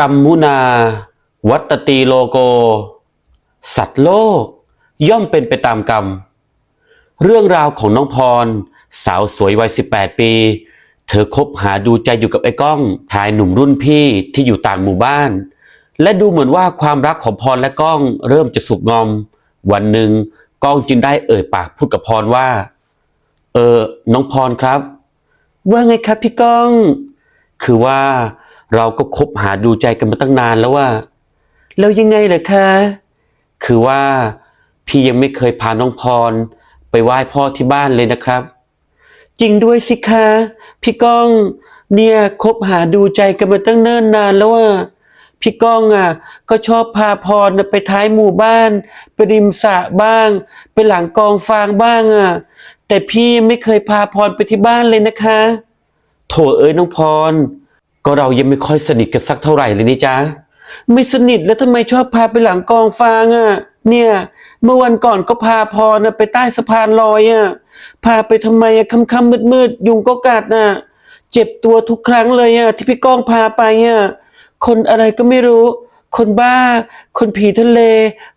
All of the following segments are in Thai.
กรรมมุนา วัตตีโลโก สัตว์โลก ย่อมเป็นไปตามกรรม เรื่องราวของน้องพร สาวสวยวัย 18 ปี เธอคบหาดูใจอยู่กับไอ้ก้องชายหนุ่มรุ่นพี่ที่อยู่ต่างหมู่บ้าน และดูเหมือนว่าความรักของพรและก้องเริ่มจะสุกงอม วันหนึ่งก้องจึงได้เอ่ยปากพูดกับพรว่า เออ น้องพรครับ ว่าไงครับพี่ก้อง คือว่า เราก็คบหาดูใจกันมาตั้งนานแล้วว่า แล้วยังไงเหรอคะคือว่าพี่ยังไม่เคยพาน้องพร ไปไหว้พ่อที่บ้านเลยนะครับ จริงด้วยสิคะพี่ก้องเนี่ยคบหาดูใจกันมาตั้งเนิ่นนานแล้วอะพี่ก้องอะก็ชอบพาพรไปท้ายหมู่บ้าน ไปริมสระบ้าง ไปหลังกองฟางบ้างอะแต่พี่ไม่เคยพาพรไปที่บ้านเลยนะคะ โถเอ้ยน้องพร ก็เรายังไม่ค่อยสนิทกันสักเท่าไหร่เลยนี่จ๊ะไม่สนิทแล้วทำไมชอบพาไปหลังกองฟางอะ เนี่ย เมื่อวันก่อนก็พาพรน่ะไปใต้สะพานลอยอะพาไปทำไมอะค่ำๆมืดๆยุงก็กัดน่ะ เจ็บตัวทุกครั้งเลยอะที่พี่ก้องพาไปอะคนอะไรก็ไม่รู้ คนบ้า คนผีทะเล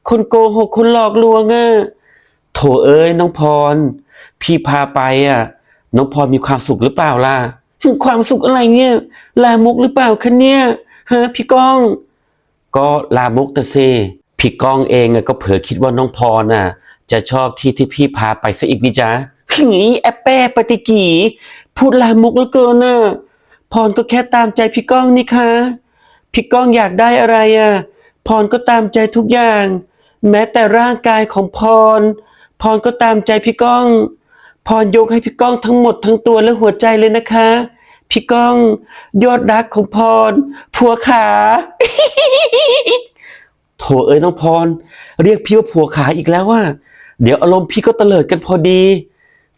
คนโกหกคนหลอกลวงอะโถเอ้ยน้องพร พี่พาไปอะ น้องพรมีความสุขหรือเปล่าล่ะ ความสุขอะไรเนี่ย ลามกหรือเปล่าคะเนี่ยฮะพี่ก้อง ก็ลามกแต่สิพี่ก้องเองอะก็เผลอคิดว่าน้องพรน่ะ จะชอบที่ที่พี่พาไปซะอีกนี่จ๊ะหีแอปแป้ปฏิกีพูดลามกเหลือเกินน่ะพรก็แค่ตามใจพี่ก้องนี่คะพี่ก้องอยากได้อะไรอะพรก็ตามใจทุกอย่าง แม้แต่ร่างกายของพร พรก็ตามใจพี่ก้อง พรยกให้พี่ก้องทั้งหมดทั้งตัวและหัวใจเลยนะคะ พี่ก้องยอดรักของพรผัวขาโถเอ้ยน้องพร เรียกพี่ว่าผัวขาอีกแล้วว่า เดี๋ยวอารมณ์พี่ก็เตลิดกันพอดี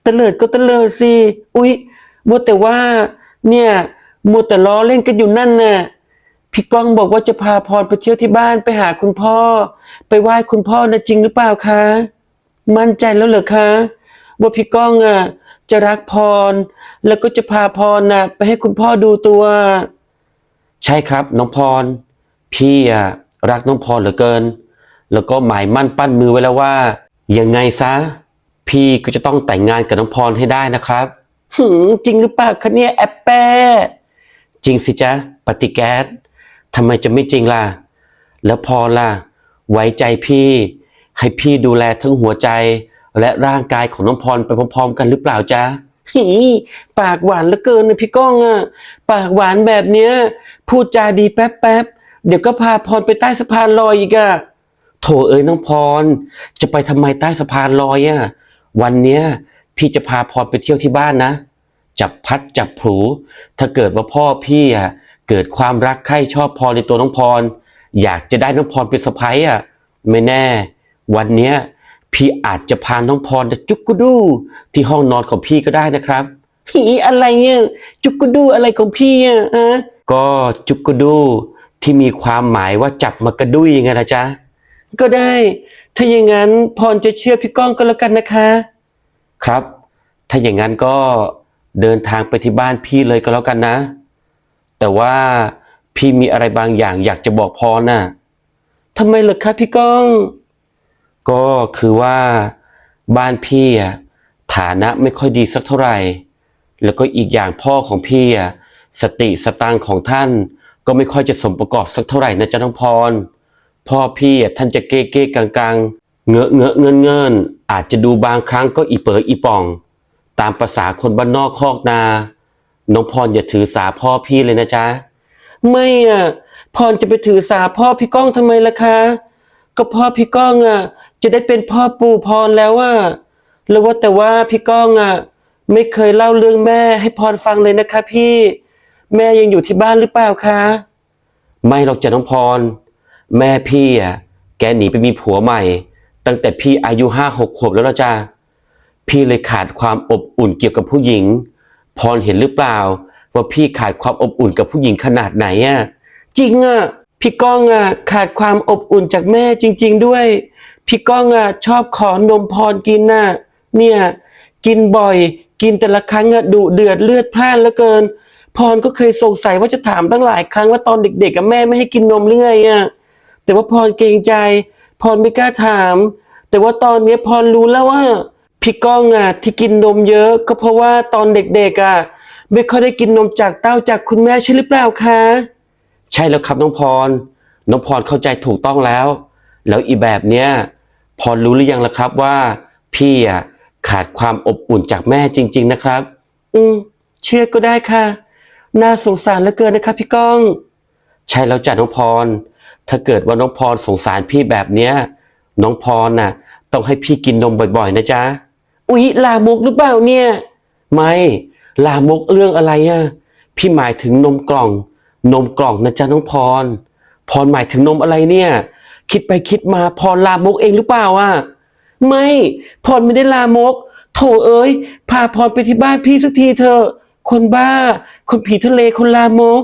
เตลิดก็เตลิดสิอุ๊ยมัวแต่ว่า เนี่ยมัวแต่ล้อเล่นกันอยู่นั่นน่ะพี่ก้องบอกว่าจะพาพรไปเที่ยวที่บ้านไปหาคุณพ่อ ไปไหว้คุณพ่อนะจริงหรือเปล่าคะ มั่นใจแล้วเหรอคะ ว่าพี่ก้องอะจะรักพร แล้วก็จะพาพรน่ะไปให้คุณพ่อดูตัว ใช่ครับ น้องพร พี่อะรักน้องพรเหลือเกิน แล้วก็หมายมั่นปั้นมือไว้แล้วว่า ยังไงซะ พี่ก็จะต้องแต่งงานกับน้องพรให้ได้นะครับหืมจริงหรือเปล่าคะเนี่ยแอปแป้จริงสิจ๊ะปฏิแก๊สทำไมจะไม่จริงล่ะ แล้วพรล่ะ ไว้ใจพี่ ให้พี่ดูแลทั้งหัวใจ และร่างกายของน้องพรไปพร้อมๆ กันหรือเปล่าจ๊ะ หีปากหวานเหลือเกินนะพี่ก้องอะปากหวานแบบเนี้ย พูดจาดีแป๊บๆเดี๋ยวก็พาพรไปใต้สะพานลอยอีกอะโถเอ้ยน้องพร จะไปทำไมใต้สะพานลอยอะวันเนี้ย พี่จะพาพรไปเที่ยวที่บ้านนะ จับพัดจับผูถ้าเกิดว่าพ่อพี่อะเกิดความรักใคร่ชอบพรในตัวน้องพร อยากจะได้น้องพรเป็นสะพ้ายอะไม่แน่ วันเนี้ย พี่อาจจะพาน้องพรจุกกุดูที่ห้องนอนของพี่ก็ได้นะครับหีอะไรเนี่ยจุกกุดูอะไรของพี่อะฮะก็จุกกุดูที่มีความหมายว่าจับมากระดุยไงนะจ๊ะก็ได้ ถ้าอย่างนั้นพรจะเชื่อพี่ก้องก็แล้วกันนะคะ ครับ ถ้าอย่างนั้นก็เดินทางไปที่บ้านพี่เลยก็แล้วกันนะ แต่ว่าพี่มีอะไรบางอย่างอยากจะบอกพรน่ะทำไมเหรอคะพี่ก้อง ก็คือว่าบ้านพี่อะฐานะไม่ค่อยดีสักเท่าไหร่ แล้วก็อีกอย่างพ่อของพี่อะสติสตางของท่าน ก็ไม่ค่อยจะสมประกอบสักเท่าไหร่นะจ๊ะน้องพร พ่อพี่อะท่านจะเก้เก้กังกังเงอะเงอะเงินเงินอาจจะดูบางครั้งก็อีเป๋ออีป่อง ตามประษาคนบ้านนอกคอกนา น้องพรอย่าถือสาพ่อพี่เลยนะจ๊ะ ไม่อะพรจะไปถือสาพ่อพี่ก้องทำไมล่ะคะ ก็พ่อพี่ก้องอะ จะได้เป็นพ่อปู่พรแล้วอะแล้วว่าแต่ว่าพี่ก้องอะ ไม่เคยเล่าเรื่องแม่ให้พรฟังเลยนะคะ พี่แม่ยังอยู่ที่บ้านหรือเปล่าคะ ไม่หรอกจ้ะน้องพร แม่พี่อะแกหนีไปมีผัวใหม่ ตั้งแต่พี่อายุห้าหกขวบแล้วละจ้ะพี่เลยขาดความอบอุ่นเกี่ยวกับผู้หญิง พรเห็นหรือเปล่า ว่าพี่ขาดความอบอุ่นกับผู้หญิงขนาดไหนอะจริงอะ พี่ก้องอะขาดความอบอุ่นจากแม่จริง ๆ ด้วย พี่ก้องอะชอบขอนมพรกินน่ะเนี่ยกินบ่อย กินแต่ละครั้งอะดุเดือดเลือดพล่านเหลือเกิน พรก็เคยสงสัยว่าจะถามตั้งหลายครั้งว่าตอนเด็กๆกับแม่ไม่ให้กินนมหรือไงอะแต่ว่าพรเกรงใจ พรไม่กล้าถาม แต่ว่าตอนนี้พรรู้แล้วว่าพี่ก้องอะที่กินนมเยอะก็เพราะว่าตอนเด็กๆอะไม่ค่อยได้กินนมจากเต้าจากคุณแม่ใช่หรือเปล่าคะ ใช่แล้วครับน้องพร น้องพรเข้าใจถูกต้องแล้ว แล้วอีแบบเนี้ยพรรู้หรือยังล่ะครับว่า พี่อะขาดความอบอุ่นจากแม่จริง ๆนะครับ อืมเชื่อก็ได้ค่ะ น่าสงสารเหลือเกินนะครับพี่ก้อง ใช่แล้วจ้ะน้องพร ถ้าเกิดว่าน้องพรสงสารพี่แบบเนี้ย น้องพรน่ะ ต้องให้พี่กินนมบ่อยๆ นะจ๊ะ อุ๊ยลามกหรือเปล่าเนี่ย ไม่ ลามกเรื่องอะไรอะพี่หมายถึงนมกล่อง นมกล่องนะจ๊ะน้องพร พรหมายถึงนมอะไรเนี่ย คิดไปคิดมาพรลามกเองหรือเปล่าอะไม่พรไม่ได้ลามก โถเอ้ยพาพรไปที่บ้านพี่สักทีเถอะคนบ้า คนผีทะเลคนลามก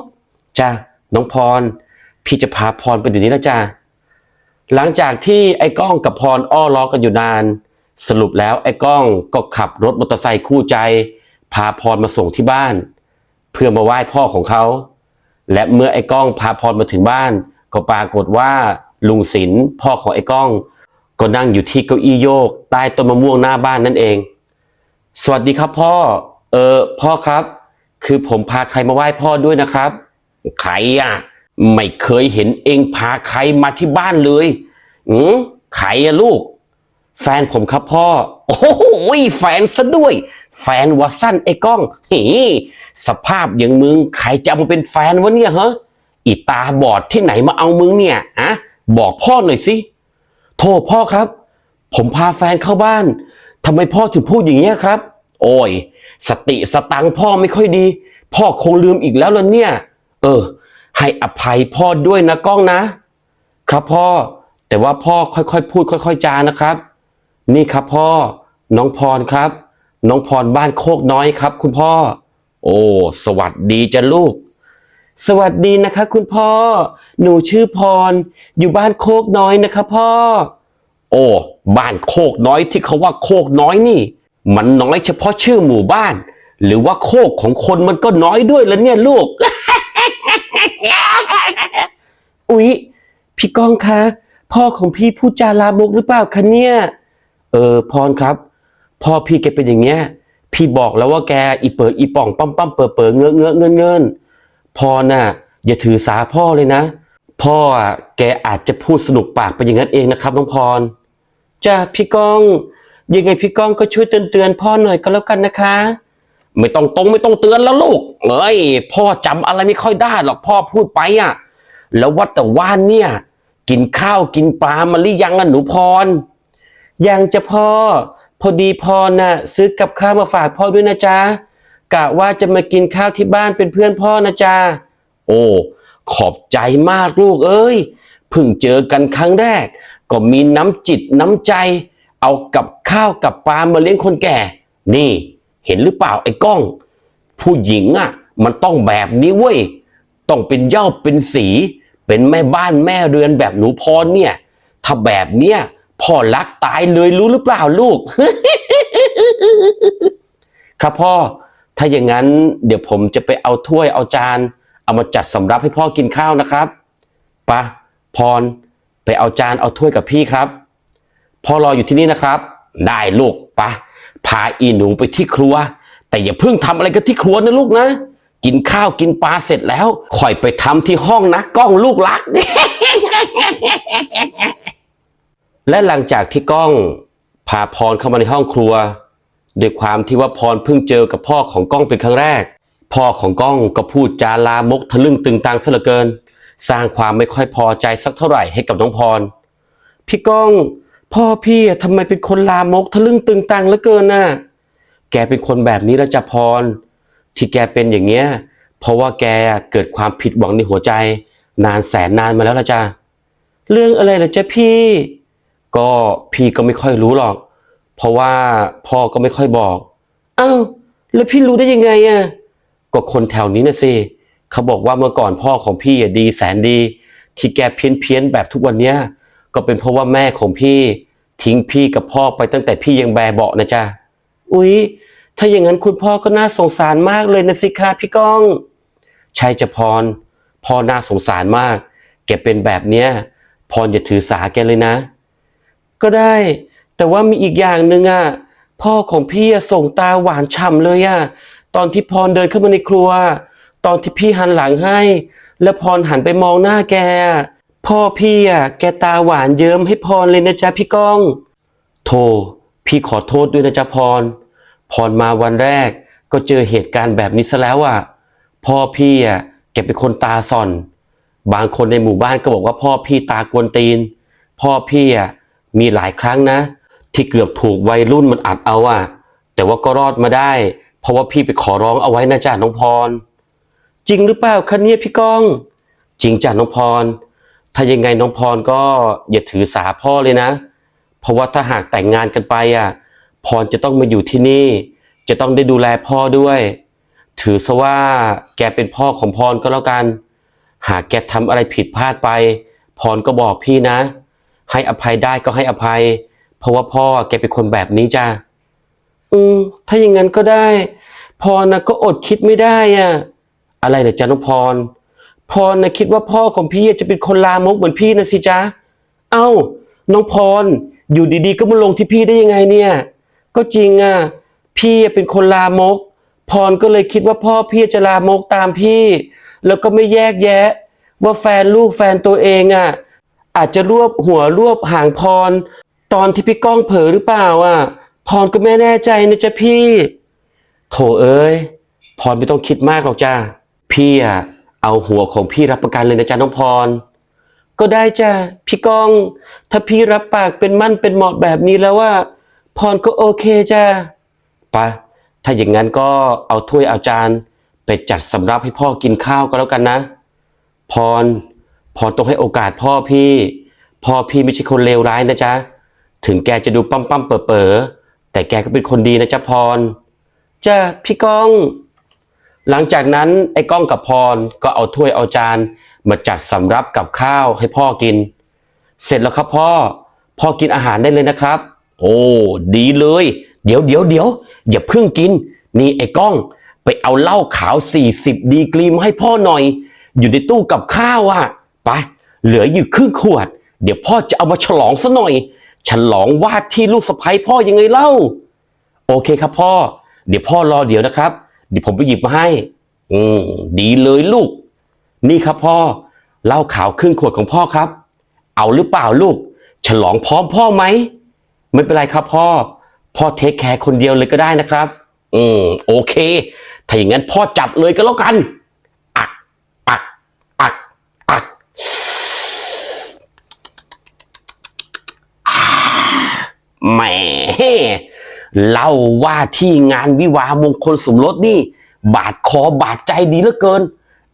จ้ะน้องพร พี่จะพาพรไปเดี๋ยวนี้แล้วจ้ะหลังจากที่ไอ้ก้องกับพรอ้อล้อกันอยู่นาน สรุปแล้วไอ้ก้องก็ขับรถมอเตอร์ไซค์คู่ใจ พาพรมาส่งที่บ้าน เพื่อมาไหว้พ่อของเขา และเมื่อไอ้ก้องพาพรมาถึงบ้าน ก็ปรากฏว่าลุงศิลป์พ่อของไอ้ก้อง ก็นั่งอยู่ที่เก้าอี้โยก ใต้ต้นมะม่วงหน้าบ้านนั่นเอง สวัสดีครับพ่อ เออพ่อครับ คือผมพาใครมาไหว้พ่อด้วยนะครับ ใครอะ ไม่เคยเห็นเองพาใครมาที่บ้านเลยอืมใครอะลูก แฟนผมครับพ่อ โอ้โหแฟนซะด้วย แฟนวะสั้นไอ้ก้องเฮ้ สภาพอย่างมึงใครจะมาเป็นแฟนวะเนี่ยฮะอีตาบอดที่ไหนมาเอามึงเนี่ยอะบอกพ่อหน่อยสิโทษพ่อครับ ผมพาแฟนเข้าบ้านทำไมพ่อถึงพูดอย่างเงี้ยครับ โอ้ย สติสตังพ่อไม่ค่อยดี พ่อคงลืมอีกแล้วล่ะเนี่ย เออ ให้อภัยพ่อด้วยนะก้องนะ ครับพ่อ แต่ว่าพ่อค่อยๆพูดค่อย ๆ จานะครับ นี่ครับพ่อ น้องพรครับ น้องพรบ้านโคกน้อยครับ คุณพ่อ โอ้ สวัสดีจ้ะลูก สวัสดีนะคะ คุณพ่อ หนูชื่อพร อยู่บ้านโคกน้อยนะคะพ่อ โอ้ บ้านโคกน้อยที่เขาว่าโคกน้อยนี่ มันน้อยเฉพาะชื่อหมู่บ้าน หรือว่าโคกของคนมันก็น้อยด้วยแล้วเนี่ยลูก อุ๊ย พี่ก้องคะ พ่อของพี่พูดจาลามกหรือเปล่าคะเนี่ย เออ พรครับ พ่อพี่แกเป็นอย่างเงี้ย พี่บอกแล้วว่าแกอีเปิดอีป่องปั๊มปั๊มเปิดเปิดเงื้อเงื้อเงินเงินพรน่ะอย่าถือสาพ่อเลยนะ พ่ออะแกอาจจะพูดสนุกปากไปอย่างนั้นเองนะครับน้องพรจ้าพี่ก้อง ยังไงพี่ก้องก็ช่วยเตือนเตือนๆพ่อหน่อยก็แล้วกันนะคะ ไม่ต้องตรงไม่ต้องเตือนแล้วลูกเอ้ยพ่อจำอะไรไม่ค่อยได้หรอกพ่อพูดไปอะ แล้วว่าแต่ว่านเนี่ย กินข้าวกินปลามาหรือยังอะหนูพรยังจะพ่อ พอดีพรน่ะซื้อกับข้าวมาฝากพ่อด้วยนะจ๊ะกะว่าจะมากินข้าวที่บ้านเป็นเพื่อนพ่อนะจ๊ะโอ้ขอบใจมากลูกเอ้ยเพิ่งเจอกันครั้งแรก ก็มีน้ำจิตน้ำใจ เอากับข้าวกับปลามาเลี้ยงคนแก่ นี่ เห็นหรือเปล่าไอ้ก้อง ผู้หญิงอะ มันต้องแบบนี้เว้ยต้องเป็นเย้าเป็นสี เป็นแม่บ้านแม่เรือนแบบหนูพรเนี่ย ถ้าแบบเนี้ย พ่อรักตายเลยรู้หรือเปล่าลูก ครับพ่อ ถ้าอย่างนั้นเดี๋ยวผมจะไปเอาถ้วยเอาจาน เอามาจัดสำรับให้พ่อกินข้าวนะครับปะพร ไปเอาจานเอาถ้วยกับพี่ครับ พ่อรออยู่ที่นี่นะครับ ได้ลูกปะพาอีหนูไปที่ครัว แต่อย่าเพิ่งทำอะไรกันที่ครัวนะลูกนะ กินข้าวกินปลาเสร็จแล้วค่อยไปทำที่ห้องนะกล้องลูกรัก และหลังจากที่ก้องพาพรเข้ามาในห้องครัวด้วยความที่ว่าพรเพิ่งเจอกับพ่อของก้องเป็นครั้งแรก พ่อของก้องก็พูดจาลามกทะลึ่งตึงตังซะเหลือเกิน สร้างความไม่ค่อยพอใจสักเท่าไหร่ให้กับน้องพร พี่ก้อง พ่อพี่ทำไมเป็นคนลามกทะลึ่งตึงตังเหลือเกินน่ะแกเป็นคนแบบนี้แล้วจะพร ที่แกเป็นอย่างเงี้ยเพราะว่าแกเกิดความผิดหวังในหัวใจ นานแสนนานมาแล้วละจ้ะเรื่องอะไรล่ะจ๊ะพี่ ก็พี่ก็ไม่ค่อยรู้หรอก เพราะว่าพ่อก็ไม่ค่อยบอกอ้าวแล้วพี่รู้ได้ยังไงอะก็คนแถวนี้นะสิเขาบอกว่าเมื่อก่อนพ่อของพี่อะดีแสนดี ที่แกเพี้ยนเพี้ยนแบบทุกวันเนี้ยก็เป็นเพราะว่าแม่ของพี่ ทิ้งพี่กับพ่อไปตั้งแต่พี่ยังแบเบาะนะจ๊ะอุ๊ยถ้าอย่างนั้นคุณพ่อก็น่าสงสารมากเลยนะสิคะพี่ก้องใช่จพรพ่อน่าสงสารมาก แกเป็นแบบเนี้ยพรอย่าถือสาแกเลยนะ ก็ได้ แต่ว่ามีอีกอย่างหนึ่งอะพ่อของพี่ส่งตาหวานฉ่ำเลยอะตอนที่พรเดินเข้ามาในครัว ตอนที่พี่หันหลังให้ แล้วพรหันไปมองหน้าแก พ่อพี่อะแกตาหวานเยิ้มให้พรเลยนะจ๊ะพี่ก้อง โทพี่ขอโทษด้วยนะจ๊ะพร พรมาวันแรกก็เจอเหตุการณ์แบบนี้ซะแล้วอะพ่อพี่อะแกเป็นคนตาส่อน บางคนในหมู่บ้านก็บอกว่าพ่อพี่ตากวนตีน พ่อพี่อะ มีหลายครั้งนะ ที่เกือบถูกวัยรุ่นมันอัดเอาอะแต่ว่าก็รอดมาได้ เพราะว่าพี่ไปขอร้องเอาไว้นะจ๊ะน้องพร จริงหรือเปล่าคะเนี่ยพี่ก้อง จริงจ้ะน้องพร ถ้ายังไงน้องพรก็อย่าถือสาพ่อเลยนะ เพราะว่าถ้าหากแต่งงานกันไปอะพรจะต้องมาอยู่ที่นี่ จะต้องได้ดูแลพ่อด้วย ถือซะว่าแกเป็นพ่อของพรก็แล้วกัน หากแกทำอะไรผิดพลาดไป พรก็บอกพี่นะ ให้อภัยได้ก็ให้อภัย เพราะว่าพ่อแกเป็นคนแบบนี้จ้ะอืมถ้าอย่างนั้นก็ได้ พรนะก็อดคิดไม่ได้อะอะไรเหรอจ๊ะน้องพร พรนะคิดว่าพ่อของพี่จะเป็นคนลามกเหมือนพี่นะสิจ๊ะเอ้า น้องพร อยู่ดีๆ ก็มาลงที่พี่ได้ยังไงเนี่ย ก็จริงอะ พี่เป็นคนลามก พรก็เลยคิดว่าพ่อพี่จะลามกตามพี่ แล้วก็ไม่แยกแยะ ว่าแฟนลูกแฟนตัวเองอะ อาจจะรวบหัวรวบหางพร ตอนที่พี่ก้องเผลอหรือเปล่าอะพรก็ไม่แน่ใจนะจ๊ะพี่โถเอ้ยพรไม่ต้องคิดมากหรอกจ้าพี่อะเอาหัวของพี่รับประกันเลยนะจ๊ะน้องพร ก็ได้จ้ะพี่ก้อง ถ้าพี่รับปากเป็นมั่นเป็นเหมาะแบบนี้แล้วว่า พรก็โอเคจ้ะปะถ้าอย่างนั้นก็เอาถ้วยเอาจานไปจัดสำรับให้พ่อกินข้าวก็แล้วกันนะ พร พรต้องให้โอกาสพ่อพี่ พ่อพี่ไม่ใช่คนเลวร้ายนะจ๊ะ ถึงแกจะดูปั๊มปั๊มเป๋อเป๋อแต่แกก็เป็นคนดีนะจ๊ะพรจ้ะพี่ก้อง หลังจากนั้นไอ้ก้องกับพรก็เอาถ้วยเอาจานมาจัดสำรับกับข้าวให้พ่อกิน เสร็จแล้วครับพ่อ พ่อกินอาหารได้เลยนะครับ โอ้ดีเลย เดี๋ยวเดี๋ยวเดี๋ยวอย่าเพิ่งกิน นี่ไอ้ก้อง ไปเอาเหล้าขาว 40 ดีกรีมาให้พ่อหน่อย อยู่ในตู้กับข้าวอะ ไปเหลืออยู่ครึ่งขวด เดี๋ยวพ่อจะเอามาฉลองซะหน่อย ฉลองวาดที่ลูกสะใภ้พ่อยังไงเล่า โอเคครับพ่อ เดี๋ยวพ่อรอเดี๋ยวนะครับ เดี๋ยวผมไปหยิบมาให้ อืมดีเลยลูก นี่ครับพ่อเหล้าขาวครึ่งขวดของพ่อครับ เอาหรือเปล่าลูก ฉลองพร้อมพ่อไหมไม่เป็นไรครับพ่อ พ่อเทคแคร์คนเดียวเลยก็ได้นะครับ อืมโอเค ถ้าอย่างนั้นพ่อจัดเลยก็แล้วกัน อัก อัก อัก อัก แหมเล่าว่าที่งานวิวาห์มงคลสมรสนี่ บาดคอบาดใจดีเหลือเกิน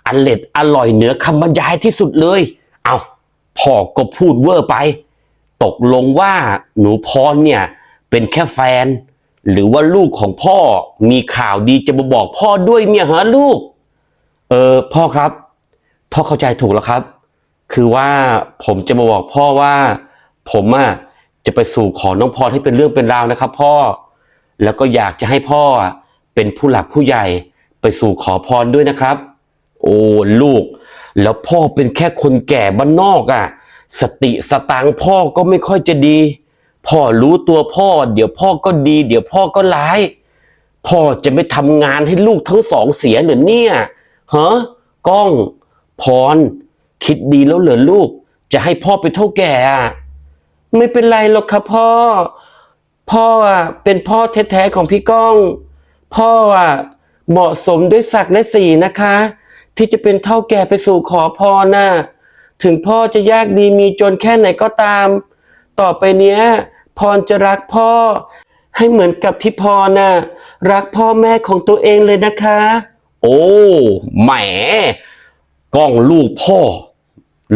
อเล็ดอร่อยเหนือคำบรรยายที่สุดเลย เอาพ่อก็พูดเวอร์ไป ตกลงว่าหนูพรเนี่ย เป็นแค่แฟน หรือว่าลูกของพ่อมีข่าวดีจะมาบอกพ่อด้วยเนี่ยฮะลูก เออพ่อครับ พ่อเข้าใจถูกแล้วครับ คือว่าผมจะมาบอกพ่อว่า ผมอะ จะไปสู่ขอน้องพรให้เป็นเรื่องเป็นราวนะครับ พ่อ แล้วก็อยากจะให้พ่อเป็นผู้หลักผู้ใหญ่ไปสู่ขอพรด้วยนะครับ โอ้ลูก แล้วพ่อเป็นแค่คนแก่บ้านนอกอะสติสตางค์พ่อก็ไม่ค่อยจะดี พ่อรู้ตัวพ่อ เดี๋ยวพ่อก็ดี เดี๋ยวพ่อก็ร้าย พ่อจะไม่ทำงานให้ลูกทั้งสองเสียเหรือเนี่ยฮะก้องพรคิดดีแล้วเหรอลูก จะให้พ่อเป็นเท่าแก่อะ ไม่เป็นไรหรอกครับพ่อ พ่ออะเป็นพ่อแท้ๆของพี่ก้อง พ่ออะเหมาะสมด้วยศักดิ์และสีนะคะ ที่จะเป็นเท่าแก่ไปสู่ขอพรน่ะถึงพ่อจะยากดีมีจนแค่ไหนก็ตาม ต่อไปเนี้ย พรจะรักพ่อ ให้เหมือนกับที่พรน่ะรักพ่อแม่ของตัวเองเลยนะคะ โอ้แหมก้องลูกพ่อ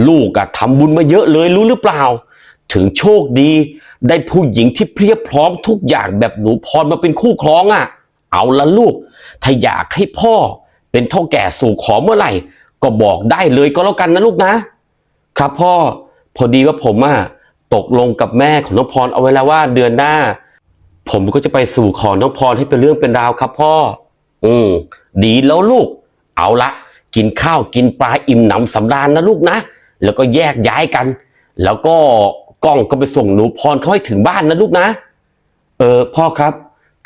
ลูกอะทำบุญมาเยอะเลยรู้หรือเปล่า ถึงโชคดี ได้ผู้หญิงที่เพียบพร้อมทุกอย่างแบบหนูพรมาเป็นคู่ครองอะเอาละลูก ถ้าอยากให้พ่อ เป็นเท่าแก่สู่ขอเมื่อไหร่ ก็บอกได้เลยก็แล้วกันนะลูกนะ ครับพ่อ พอดีว่าผมอะตกลงกับแม่ของน้องพรเอาไว้แล้วว่าเดือนหน้า ผมก็จะไปสู่ขอน้องพรให้เป็นเรื่องเป็นราวครับพ่อ อืมดีแล้วลูก เอาละกินข้าวกินปลาอิ่มหนำสำราญนะลูกนะ แล้วก็แยกย้ายกัน แล้วก็ กล้องก็ไปส่งหนูพรเขาให้ถึงบ้านนะลูกนะ เออพ่อครับ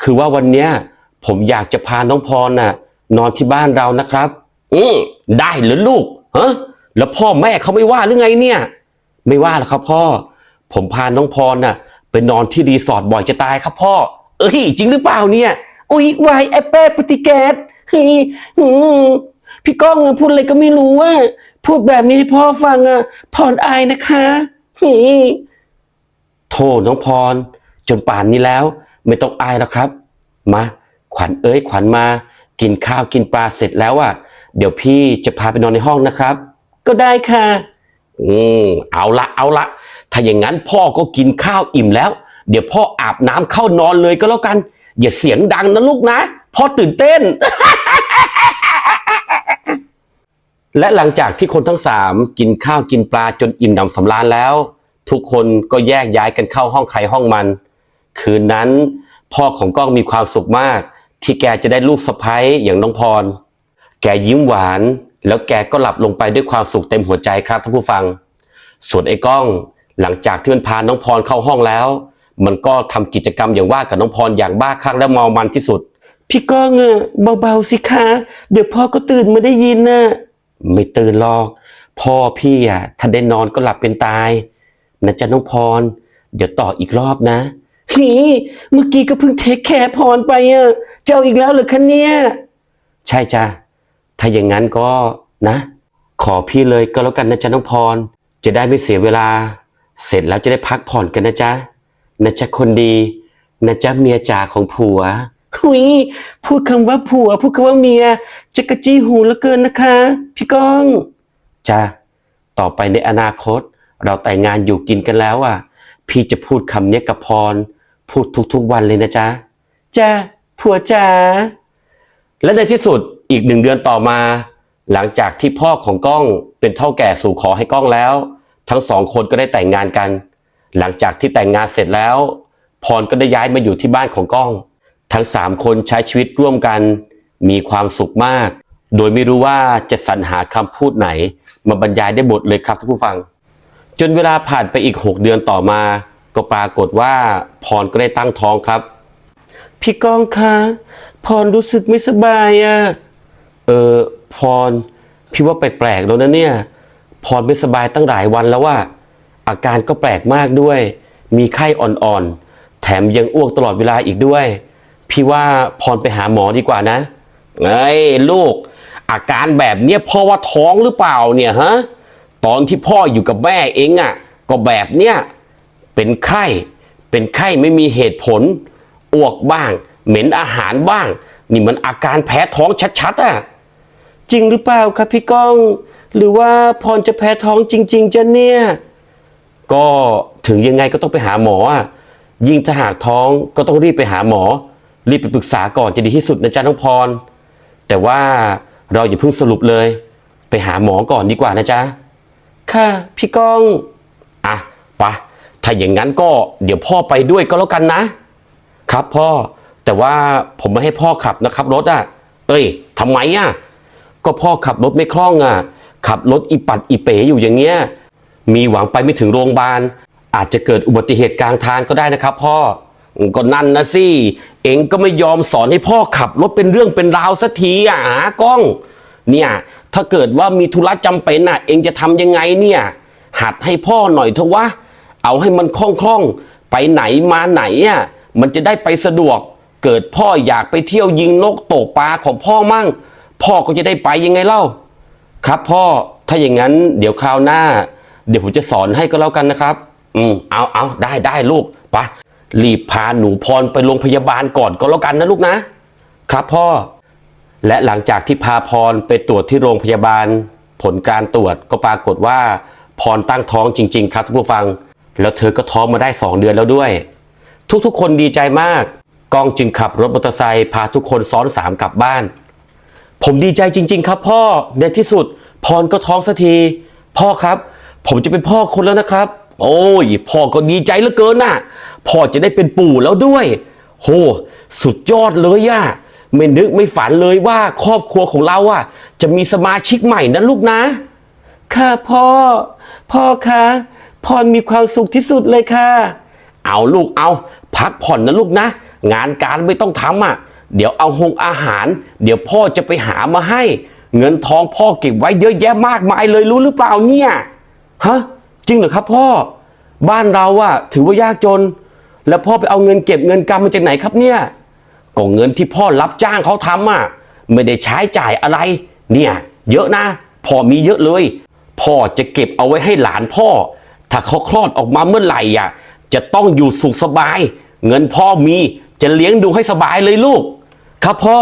คือว่าวันเนี้ยผมอยากจะพาน้องพรน่ะ นอนที่บ้านเรานะครับ อืมได้เหรือลูกฮะแล้วพ่อแม่เขาไม่ว่าหรือไงเนี่ย ไม่ว่าหรอกครับพ่อ ผมพาน้องพรน่ะไปนอนที่รีสอร์ทบ่อยจะตายครับพ่อ เอ้ยจริงหรือเปล่าเนี่ย อุ๊ยวายแอปเปิลปฏิแกสเฮ้ยพี่ก้องพูดอะไรก็ไม่รู้ว่า พูดแบบนี้ให้พ่อฟังอะพรอายนะคะ โทษน้องพร จนป่านนี้แล้ว ไม่ต้องอายแล้วครับ มา ขวัญเอ้ยขวัญมา กินข้าวกินปลาเสร็จแล้วอะ เดี๋ยวพี่จะพาไปนอนในห้องนะครับ ก็ได้ค่ะ อืมเอาละเอาละถ้าอย่างนั้นพ่อก็กินข้าวอิ่มแล้ว เดี๋ยวพ่ออาบน้ำเข้านอนเลยก็แล้วกัน อย่าเสียงดังนะลูกนะพ่อตื่นเต้น และหลังจากที่คนทั้งสามกินข้าวกินปลาจนอิ่มหนำสำราญแล้ว ทุกคนก็แยกย้ายกันเข้าห้องใครห้องมัน คืนนั้น พ่อของก้องมีความสุขมาก ที่แกจะได้ลูกสะใภ้อย่างน้องพร แกยิ้มหวาน แล้วแกก็หลับลงไปด้วยความสุขเต็มหัวใจครับท่านผู้ฟัง ส่วนไอ้ก้องหลังจากที่มันพาน้องพรเข้าห้องแล้ว มันก็ทำกิจกรรมอย่างว่ากับน้องพรอย่างบ้าคลั่งและเมามันที่สุด พี่ก้องอะเบาๆสิคะเดี๋ยวพ่อก็ตื่นมาได้ยินน่ะ ไม่ตื่นหรอก พ่อพี่อะถ้าได้นอนก็หลับเป็นตายนะจ๊ะน้องพร เดี๋ยวต่ออีกรอบนะฮีเมื่อกี้ก็เพิ่งเทคแคร์พรไปอะเจ้าอีกแล้วเหรอคะเนี่ย ใช่จ้ะถ้าอย่างนั้นก็นะ ขอพี่เลยก็แล้วกันนะจ๊ะน้องพร จะได้ไม่เสียเวลา เสร็จแล้วจะได้พักผ่อนกันนะจ๊ะนะจ๊ะคนดีนะจ๊ะเมียจ๋าของผัว หุย พูดคำว่าผัว พูดคำว่าเมียจะกระจี้หูเหลือเกินนะคะ พี่ก้องจ้ะต่อไปในอนาคต เราแต่งงานอยู่กินกันแล้วอะ พี่จะพูดคำเนี้ยกับพร พูดทุกๆวันเลยนะจ๊ะจ้ะผัวจ๋าและในที่สุดอีกหนึ่งเดือนต่อมา หลังจากที่พ่อของก้องเป็นเท่าแก่สู่ขอให้ก้องแล้ว ทั้งสองคนก็ได้แต่งงานกัน หลังจากที่แต่งงานเสร็จแล้ว พรก็ได้ย้ายมาอยู่ที่บ้านของก้อง ทั้งสามคนใช้ชีวิตร่วมกัน มีความสุขมาก โดยไม่รู้ว่าจะสรรหาคำพูดไหน มาบรรยายได้หมดเลยครับท่านผู้ฟัง จนเวลาผ่านไปอีก 6 เดือนต่อมา ก็ปรากฏว่าพรก็ได้ตั้งท้องครับ พี่ก้องคะพรรู้สึกไม่สบายอะ่ะเออพร พี่ว่าแปลกๆแล้วนะเนี่ย พรไม่สบายตั้งหลายวันแล้วว่า อาการก็แปลกมากด้วย มีไข้อ่อนๆ แถมยังอ้วกตลอดเวลาอีกด้วย พี่ว่าพรไปหาหมอดีกว่านะเอ้ยลูก อาการแบบเนี้ยพ่อว่าท้องหรือเปล่าเนี่ยฮะตอนที่พ่ออยู่กับแม่เองอะ่ะ ก็แบบเนี้ยเป็นไข้เป็นไข้ไม่มีเหตุผลอ้วกบ้าง เหม็นอาหารบ้าง นี่มันอาการแพ้ท้องชัดๆอะจริงหรือเปล่าครับพี่ก้อง หรือว่าพรจะแพ้ท้องจริง ๆจะเนี่ยก็ถึงยังไงก็ต้องไปหาหมออะยิ่งถ้าหากท้องก็ต้องรีบไปหาหมอ รีบไปปรึกษาก่อนจะดีที่สุดนะจ๊ะน้องพร แต่ว่าเราอย่าเพิ่งสรุปเลย ไปหาหมอก่อนดีกว่านะจ๊ะ ค่ะพี่ก้อง อะปะถ้าอย่างนั้นก็เดี๋ยวพ่อไปด้วยก็แล้วกันนะ ครับพ่อ แต่ว่าผมไม่ให้พ่อขับนะครับรถอะ เอ้ยทำไมอะ ก็พ่อขับรถไม่คล่องอะ ขับรถอีปัดอีเป๋อยู่อย่างเงี้ย มีหวังไปไม่ถึงโรงพยาบาล อาจจะเกิดอุบัติเหตุกลางทางก็ได้นะครับพ่อ ก็นั่นนะสิ เองก็ไม่ยอมสอนให้พ่อขับรถเป็นเรื่องเป็นราวสักทีอะหากล้อง เนี่ยถ้าเกิดว่ามีธุระจำเป็นอะ เองจะทำยังไงเนี่ย หัดให้พ่อหน่อยเถอะวะ เอาให้มันคล่องๆ ไปไหนมาไหนอะมันจะได้ไปสะดวก เกิดพ่ออยากไปเที่ยวยิงนกตกปลาของพ่อมั่ง พ่อก็จะได้ไปยังไงเล่า ครับพ่อถ้าอย่างนั้นเดี๋ยวคราวหน้า เดี๋ยวผมจะสอนให้ก็แล้วกันนะครับ อืมเอาเอาได้ได้ลูกไปะ รีบพาหนูพรไปโรงพยาบาลก่อนก็แล้วกันนะลูกนะ ครับพ่อ และหลังจากที่พาพรไปตรวจที่โรงพยาบาล ผลการตรวจก็ปรากฏว่า พรตั้งท้องจริง ๆ ครับท่านผู้ฟัง แล้วเธอก็ท้องมาได้ 2 เดือนแล้วด้วย ทุกๆ คนดีใจมากก้องจึงขับรถมอเตอร์ไซค์พาทุกคนซ้อนสามกลับบ้าน ผมดีใจจริง ๆ ครับพ่อในที่สุด พรก็ท้องสักที พ่อครับ ผมจะเป็นพ่อคนแล้วนะครับ โอ้ยพ่อก็ดีใจเหลือเกินน่ะ พ่อจะได้เป็นปู่แล้วด้วย โห สุดยอดเลยย่ะไม่นึกไม่ฝันเลยว่าครอบครัวของเราอะ จะมีสมาชิกใหม่นะลูกนะ ค่ะพ่อ พ่อคะพรมีความสุขที่สุดเลยค่ะ เอาลูกเอาพักผ่อนนะลูกนะ งานการไม่ต้องทำอะ เดี๋ยวเอาหงอาหาร เดี๋ยวพ่อจะไปหามาให้ เงินทองพ่อเก็บไว้เยอะแยะมากมายเลยรู้หรือเปล่าเนี่ยฮะจริงเหรอครับพ่อ บ้านเราอะถือว่ายากจน แล้วพ่อไปเอาเงินเก็บเงินกำมมาจากไหนครับเนี่ยก็เงินที่พ่อรับจ้างเขาทำอะไม่ได้ใช้จ่ายอะไร เนี่ย เยอะนะพ่อมีเยอะเลย พ่อจะเก็บเอาไว้ให้หลานพ่อ ถ้าเขาคลอดออกมาเมื่อไหร่อะจะต้องอยู่สุขสบาย เงินพ่อมีจะเลี้ยงดูให้สบายเลยลูก ครับพ่อ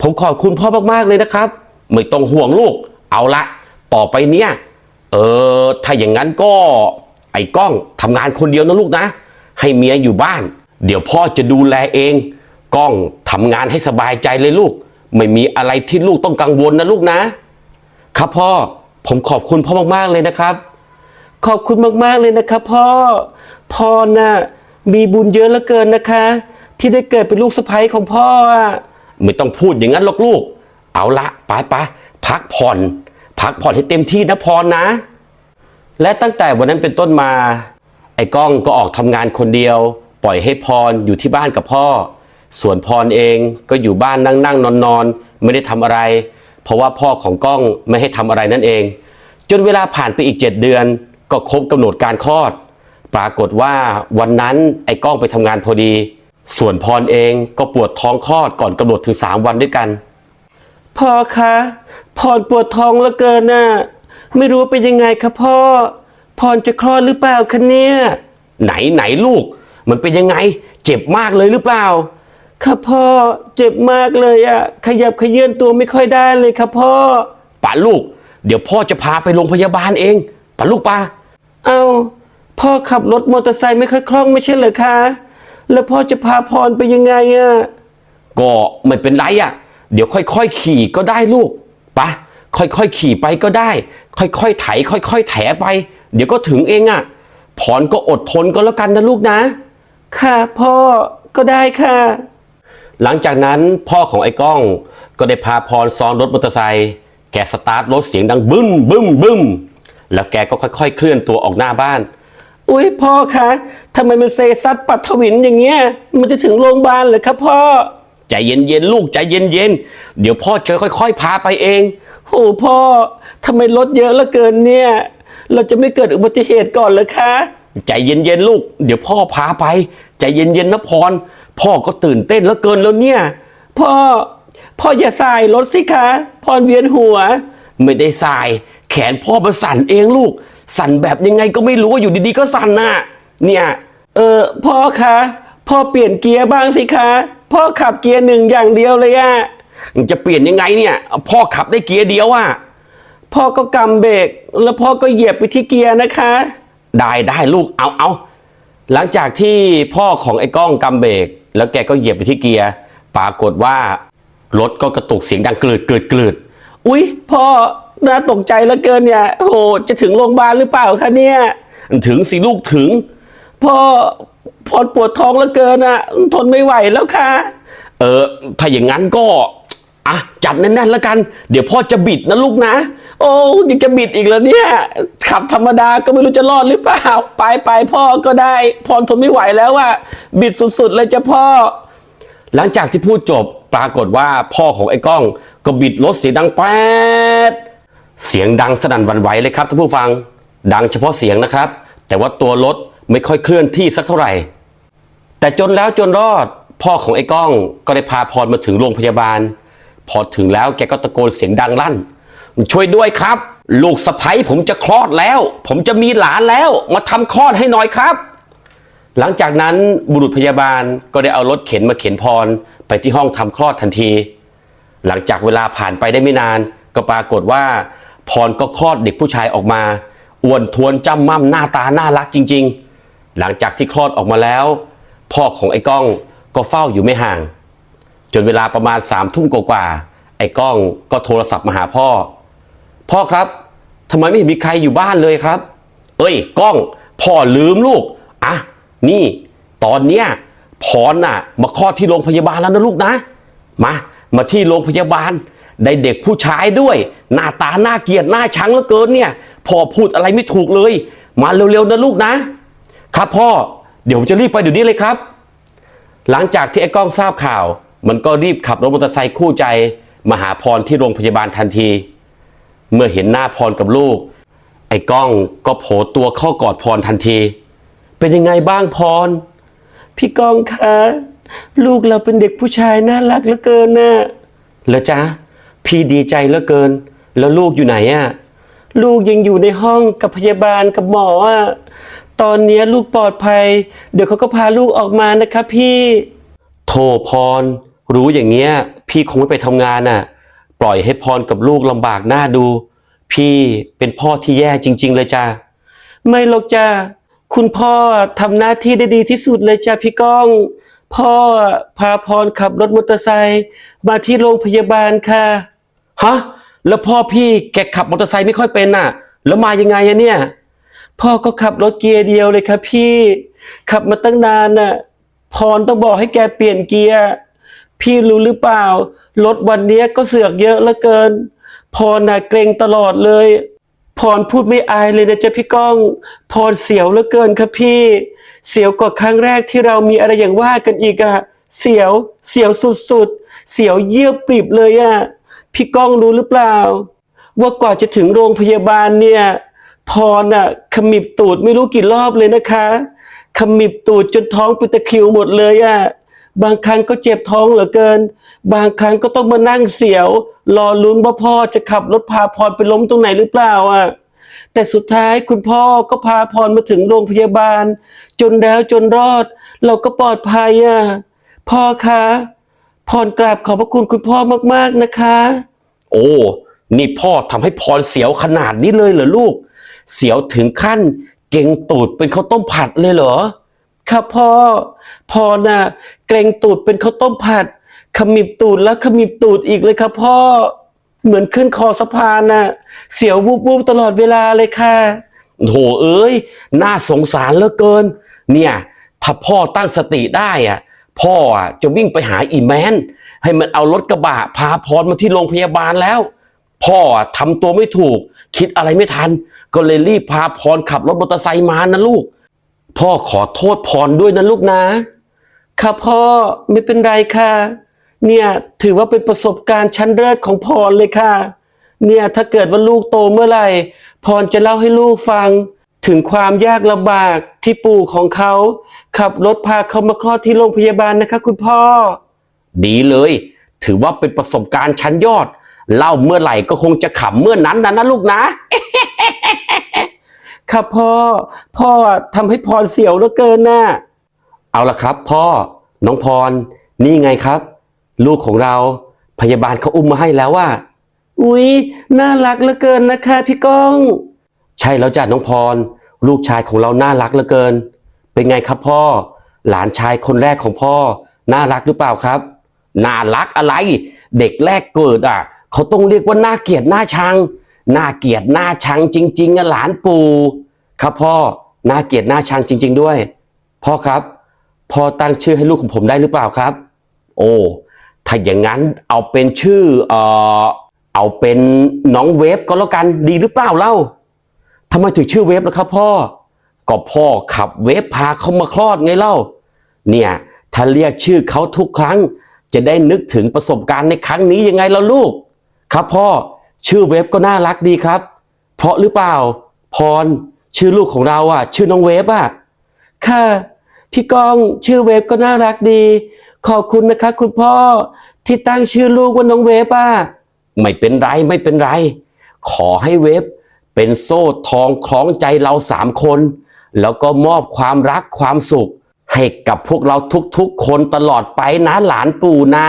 ผมขอบคุณพ่อมากๆเลยนะครับ ไม่ต้องห่วงลูก เอาละ ต่อไปเนี่ย เออถ้าอย่างนั้นก็ ไอ้ก้องทำงานคนเดียวนะลูกนะ ให้เมียอยู่บ้าน เดี๋ยวพ่อจะดูแลเอง ก้องทำงานให้สบายใจเลยลูก ไม่มีอะไรที่ลูกต้องกังวลนะลูกนะ ครับพ่อผมขอบคุณพ่อมากๆเลยนะครับ ขอบคุณมากๆเลยนะครับพ่อพ่อน่ะมีบุญเยอะเหลือเกินนะคะ ที่ได้เกิดเป็นลูกสะใภ้ของพ่ออะไม่ต้องพูดอย่างนั้นหรอกลูก เอาละไปไปพักผ่อน พักผ่อนให้เต็มที่นะพรนะ และตั้งแต่วันนั้นเป็นต้นมา ไอ้ก้องก็ออกทำงานคนเดียว ปล่อยให้พรอยู่ที่บ้านกับพ่อ ส่วนพรเองก็อยู่บ้านนั่งนั่งนอนนอนไม่ได้ทำอะไร เพราะว่าพ่อของก้องไม่ให้ทำอะไรนั่นเอง จนเวลาผ่านไปอีก7เดือน ก็ครบกำหนดการคลอด ปรากฏว่าวันนั้นไอ้ก้องไปทำงานพอดี ส่วนพรเองก็ปวดท้องคลอดก่อนกำหนดถึง3วันด้วยกันพ่อคะพรปวดท้องเหลือเกินน่ะไม่รู้เป็นยังไงคะพ่อ พรจะคลอดหรือเปล่าคะเนี่ย ไหนไหนลูก มันเป็นยังไง เจ็บมากเลยหรือเปล่า ค่ะพ่อเจ็บมากเลยอะขยับขยื่นตัวไม่ค่อยได้เลยค่ะพ่อป่าลูก เดี๋ยวพ่อจะพาไปโรงพยาบาลเองป่าลูกป่าเอาพ่อขับรถมอเตอร์ไซค์ไม่ค่อยคล่องไม่ใช่เหรอคะแล้วพ่อจะพาพรไปยังไงอะก็ไม่เป็นไรอะ่ะเดี๋ยวค่อยๆขี่ก็ได้ลูกปะค่อยๆขี่ไปก็ได้ ค่อยๆไถ ค่อยๆแถไป เดี๋ยวก็ถึงเองอะ่ะพรก็อดทนก็แล้วกันนะลูกนะ ค่ะพ่อก็ได้ค่ะ หลังจากนั้นพ่อของไอ้ก้อง ก็ได้พาพรซ้อนรถมอเตอร์ไซค์แกสตาร์ทรถเสียงดังบึ้มบึ้มบึ้มแล้วแกก็ค่อยๆ เคลื่อนตัวออกหน้าบ้าน อุ้ยพ่อคะทำไมมันเซซัดปัดถวินอย่างเงี้ย มันจะถึงโรงพยาบาลเหรอครับพ่อ ใจเย็นๆลูกใจเย็นๆ เดี๋ยวพ่อจะค่อยๆ พาไปเองโอ้พ่อทำไมรถเยอะเหลือเกินเนี่ย เราจะไม่เกิดอุบัติเหตุก่อนเหรอคะ ใจเย็นๆลูก เดี๋ยวพ่อพาไป ใจเย็นๆนะพร พ่อก็ตื่นเต้นเหลือเกินแล้วเนี่ย พ่อ พ่ออย่าสายรถสิคะ พรเวียนหัว ไม่ได้สาย แขนพ่อมันสั่นเองลูก สั่นแบบยังไงก็ไม่รู้ว่าอยู่ดีๆก็สั่นน่ะ เนี่ย เออพ่อคะ พ่อเปลี่ยนเกียร์บ้างสิคะ พ่อขับเกียร์หนึ่งอย่างเดียวเลยอะจะเปลี่ยนยังไงเนี่ย พ่อขับได้เกียร์เดียวอะ พ่อก็กำเบรกแล้วพ่อก็เหยียบไปที่เกียร์นะคะ ได้ได้ลูกเอาเอาหลังจากที่พ่อของไอ้ก้องกำเบรกแล้วแกก็เหยียบไปที่เกียร์ ปรากฏว่ารถก็กระตุกเสียงดังกลืดกลืดกลืดอุ๊ย พ่อน่าตกใจเหลือเกินเนี่ยโอ้โหจะถึงโรงพยาบาลหรือเปล่าคะเนี่ย ถึงสิลูกถึง พ่อพอปวดท้องเหลือเกินอะทนไม่ไหวแล้วค่ะ เออถ้าอย่างนั้นก็อะจัดแน่นๆแล้วกัน เดี๋ยวพ่อจะบิดนะลูกนะ โอ้ยังจะบิดอีกแล้วเนี่ย ขับธรรมดาก็ไม่รู้จะรอดหรือเปล่า ไปไปพ่อก็ได้ พรทนไม่ไหวแล้วอะบิดสุดๆเลยจ้ะพ่อ หลังจากที่พูดจบปรากฏว่าพ่อของไอ้ก้อง ก็บิดรถเสียงดังแป๊ดเสียงดังสนั่นวันไหวเลยครับท่านผู้ฟัง ดังเฉพาะเสียงนะครับ แต่ว่าตัวรถไม่ค่อยเคลื่อนที่สักเท่าไหร่ แต่จนแล้วจนรอด พ่อของไอ้ก้องก็ได้พาพรมาถึงโรงพยาบาล พอถึงแล้วแกก็ตะโกนเสียงดังลั่น ช่วยด้วยครับ ลูกสะใภ้ผมจะคลอดแล้ว ผมจะมีหลานแล้ว มาทำคลอดให้หน่อยครับ หลังจากนั้นบุรุษพยาบาลก็ได้เอารถเข็นมาเข็นพร ไปที่ห้องทำคลอดทันที หลังจากเวลาผ่านไปได้ไม่นาน ก็ปรากฏว่า พรก็คลอดเด็กผู้ชายออกมาอ้วนทวนจ้ำม่ำหน้าตาน่ารักจริง ๆ หลังจากที่คลอดออกมาแล้ว พ่อของไอ้ก้องก็เฝ้าอยู่ไม่ห่าง จนเวลาประมาณสามทุ่มกว่าๆไอ้ก้องก็โทรศัพท์มาหาพ่อ พ่อครับทำไมไม่เห็นมีใครอยู่บ้านเลยครับ เอ้ยก้องพ่อลืมลูกอะนี่ ตอนเนี้ยพรน่ะ มาคลอดที่โรงพยาบาลแล้วนะลูกนะ มา มาที่โรงพยาบาล ได้เด็กผู้ชายด้วย หน้าตาหน้าเกลียดหน้าชังเหลือเกินเนี่ยพ่อพูดอะไรไม่ถูกเลย มาเร็วๆนะลูกนะ ครับพ่อเดี๋ยวผมจะรีบไปเดี๋ยวนี้เลยครับ หลังจากที่ไอ้ก้องทราบข่าว มันก็รีบขับรถมอเตอร์ไซค์คู่ใจ มาหาพรที่โรงพยาบาลทันที เมื่อเห็นหน้าพรกับลูก ไอ้ก้องก็โผล่ตัวเข้ากอดพรทันที เป็นยังไงบ้างพร พี่ก้องคะลูกเราเป็นเด็กผู้ชายน่ารักเหลือเกินน่ะแล้วจ๊ะพี่ดีใจเหลือเกิน แล้วลูกอยู่ไหนอะลูกยังอยู่ในห้องกับพยาบาลกับหมออะตอนนี้ลูกปลอดภัย เดี๋ยวเขาก็พาลูกออกมานะคะพี่ โทพร รู้อย่างเงี้ย พี่คงไม่ไปทำงานน่ะ ปล่อยให้พรกับลูกลำบากหน้าดู พี่เป็นพ่อที่แย่จริง ๆ เลยจ้าไม่หรอกจ้าคุณพ่อทำหน้าที่ได้ดีที่สุดเลยจ้าพี่ก้อง พ่อพาพรขับรถมอเตอร์ไซค์มาที่โรงพยาบาลค่ะฮะแล้วพ่อพี่แกขับมอเตอร์ไซค์ไม่ค่อยเป็นน่ะ แล้วมายังไงอะเนี่ย พ่อก็ขับรถเกียร์เดียวเลยครับพี่ ขับมาตั้งนานน่ะพรต้องบอกให้แกเปลี่ยนเกียร์ พี่รู้หรือเปล่า รถวันนี้ก็เสือกเยอะเหลือเกิน พรน่ะเกรงตลอดเลย พรพูดไม่อายเลยนะจ๊ะพี่ก้อง พรเสียวเหลือเกินครับพี่ เสียวกว่าครั้งแรกที่เรามีอะไรอย่างว่ากันอีกอะเสียวเสียวสุดๆ เสียวเยี่ยปริบเลยอะพี่ก้องรู้หรือเปล่า ว่ากว่าจะถึงโรงพยาบาลเนี่ยพรน่ะขมิบตูดไม่รู้กี่รอบเลยนะคะขมิบตูดจนท้องเป็นตะคริวหมดเลยอะ บางครั้งก็เจ็บท้องเหลือเกิน บางครั้งก็ต้องมานั่งเสียว รอลุ้นว่าพ่อจะขับรถพาพรไปล้มตรงไหนหรือเปล่าอะแต่สุดท้ายคุณพ่อก็พาพรมาถึงโรงพยาบาล จนแล้วจนรอด เราก็ปลอดภัยอะพ่อคะพรกราบขอบพระคุณคุณพ่อมากๆนะคะ โอ้นี่พ่อทำให้พรเสียวขนาดนี้เลยเหรอลูก เสียวถึงขั้นเก่งตูดเป็นข้าวต้มผัดเลยเหรอ ครับพ่อพ่อน่ะเกรงตูดเป็นข้าวต้มผัดขมิบตูดแล้วขมิบตูดอีกเลยครับพ่อเหมือนขึ้นคอสะพานน่ะ เสียววูบวูบๆตลอดเวลาเลยค่ะโถเอ้ย น่าสงสารเหลือเกิน เนี่ย ถ้าพ่อตั้งสติได้อะ พ่ออะจะวิ่งไปหาอีแมน ให้มันเอารถกระบะพาพรมาที่โรงพยาบาลแล้ว พ่ออะทำตัวไม่ถูก คิดอะไรไม่ทัน ก็เลยรีบพาพรขับรถมอเตอร์ไซค์มานะลูก พ่อขอโทษพรด้วยนะลูกนะครับพ่อไม่เป็นไรค่ะ เนี่ยถือว่าเป็นประสบการณ์ชั้นเลิศของพรเลยค่ะ เนี่ยถ้าเกิดว่าลูกโตเมื่อไหร่ พรจะเล่าให้ลูกฟัง ถึงความยากลำบากที่ปู่ของเขา ขับรถพาเขามาคลอดที่โรงพยาบาลนะคะ คุณพ่อ ดีเลย ถือว่าเป็นประสบการณ์ชั้นยอด เล่าเมื่อไหร่ก็คงจะขำเมื่อนั้นนะนะลูกนะ ครับพ่อ พ่อทำให้พรเสียวเหลือเกินน่ะเอาละครับ พ่อ น้องพร นี่ไงครับ ลูกของเราพยาบาลเขาอุ้มมาให้แล้วว่า อุ๊ย น่ารักเหลือเกินนะคะพี่ก้อง ใช่แล้วจ้ะน้องพร ลูกชายของเราน่ารักเหลือเกิน เป็นไงครับพ่อ หลานชายคนแรกของพ่อ น่ารักหรือเปล่าครับ น่ารักอะไร เด็กแรกเกิดอะ เขาต้องเรียกว่าน่าเกลียดน่าชัง น่าเกลียดน่าชังจริงๆอะหลานปู่ครับพ่อน่าเกลียดน่าชังจริง ๆ ด้วย พ่อครับพ่อตั้งชื่อให้ลูกของผมได้หรือเปล่าครับ โอ้ถ้าอย่างนั้นเอาเป็นชื่อเอ่อเอาเป็นน้องเวฟก็แล้วกันดีหรือเปล่าเล่าทำไมถึงชื่อเวฟล่ะครับ พ่อก็พ่อขับเวฟพาเขามาคลอดไงเล่า เนี่ยถ้าเรียกชื่อเขาทุกครั้ง จะได้นึกถึงประสบการณ์ในครั้งนี้ยังไงล่ะลูก ครับพ่อ ชื่อเวฟก็น่ารักดีครับ เพราะหรือเปล่า พร ชื่อลูกของเราอะ ชื่อน้องเวฟอะ ค่ะ พี่ก้องชื่อเวฟก็น่ารักดี ขอบคุณนะคะ คุณพ่อที่ตั้งชื่อลูกว่าน้องเวฟอะ ไม่เป็นไรไม่เป็นไร ขอให้เวฟเป็นโซ่ทองคล้องใจเราสามคน แล้วก็มอบความรักความสุข ให้กับพวกเราทุกๆคนตลอดไปนะหลานปู่นะ